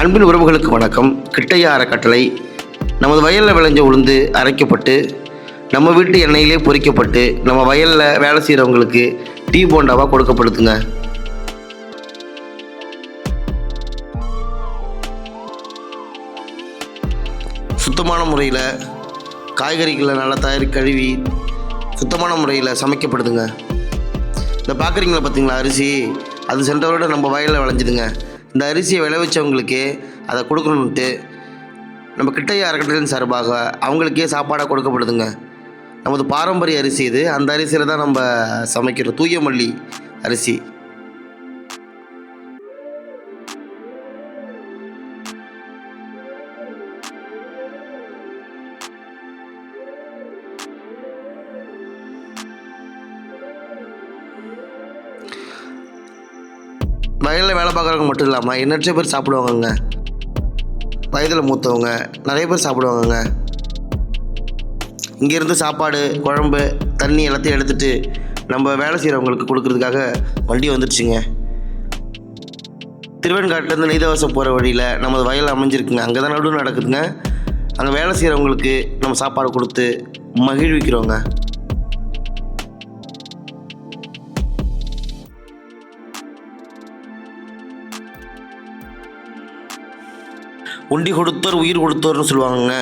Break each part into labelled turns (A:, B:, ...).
A: அன்பின் உறவுகளுக்கு வணக்கம். கிட்டையா அறக்கட்டளை நமது வயலில் விளைஞ்ச உளுந்து அரைக்கப்பட்டு நம்ம வீட்டு எண்ணெயிலே பொரிக்கப்பட்டு நம்ம வயலில் வேலை செய்கிறவங்களுக்கு டீ போண்டாவாக கொடுக்கப்படுதுங்க. சுத்தமான முறையில் காய்கறிகளை நல்லா தயாரி கழுவி சுத்தமான முறையில் சமைக்கப்படுதுங்க. இந்த பார்க்குறீங்களா பார்த்தீங்களா அரிசி? அது சென்ற வருடம் நம்ம வயலில் விளைஞ்சிதுங்க. இந்த அரிசியை விளைவிச்சவங்களுக்கு அதை கொடுக்கணுன்ட்டு நம்ம கிட்டையா அறக்கட்டளையின் சார்பாக அவங்களுக்கே சாப்பாடாக கொடுக்கப்படுதுங்க. நமது பாரம்பரிய அரிசி இது. அந்த அரிசியில் தான் நம்ம சமைக்கிறோம். தூய மல்லி அரிசி. வயலில் வேலை பார்க்குறவங்க மட்டும் இல்லாமல் எண்ணற்ற பேர் சாப்பிடுவாங்கங்க. வயதில் மூத்தவங்க நிறைய பேர் சாப்பிடுவாங்கங்க. இங்கேருந்து சாப்பாடு குழம்பு தண்ணி எல்லாத்தையும் எடுத்துகிட்டு நம்ம வேலை செய்கிறவங்களுக்கு கொடுக்கறதுக்காக வண்டி வந்துடுச்சுங்க திருவெண்காட்டிலேருந்து நீதவாசம் போகிற வழியில் நமது வயல் அமைஞ்சிருக்குங்க. அங்கே தான் நடுவு நடக்குதுங்க. அங்கே வேலை செய்கிறவங்களுக்கு நம்ம சாப்பாடு கொடுத்து மகிழ்விக்கிறோங்க. உண்டி கொடுத்தோர் உயிர் கொடுத்தோர்னு சொல்லுவாங்கங்க.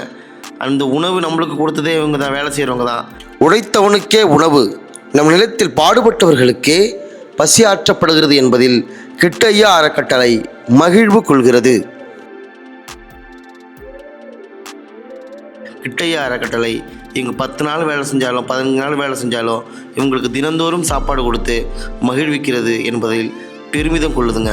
A: அந்த உணவு நம்மளுக்கு கொடுத்ததே இவங்க தான் வேலை செய்கிறவங்க தான். உழைத்தவனுக்கே உணவு. நம் நிலத்தில் பாடுபட்டவர்களுக்கே பசி ஆற்றப்படுகிறது என்பதில் கிட்டையா அறக்கட்டளை மகிழ்வு கொள்கிறது. கிட்டையா அறக்கட்டளை இவங்க பத்து நாள் வேலை செஞ்சாலும் பதினஞ்சு நாள் வேலை செஞ்சாலும் இவங்களுக்கு தினந்தோறும் சாப்பாடு கொடுத்து மகிழ்விக்கிறது என்பதில் பெருமிதம் கொள்ளுதுங்க.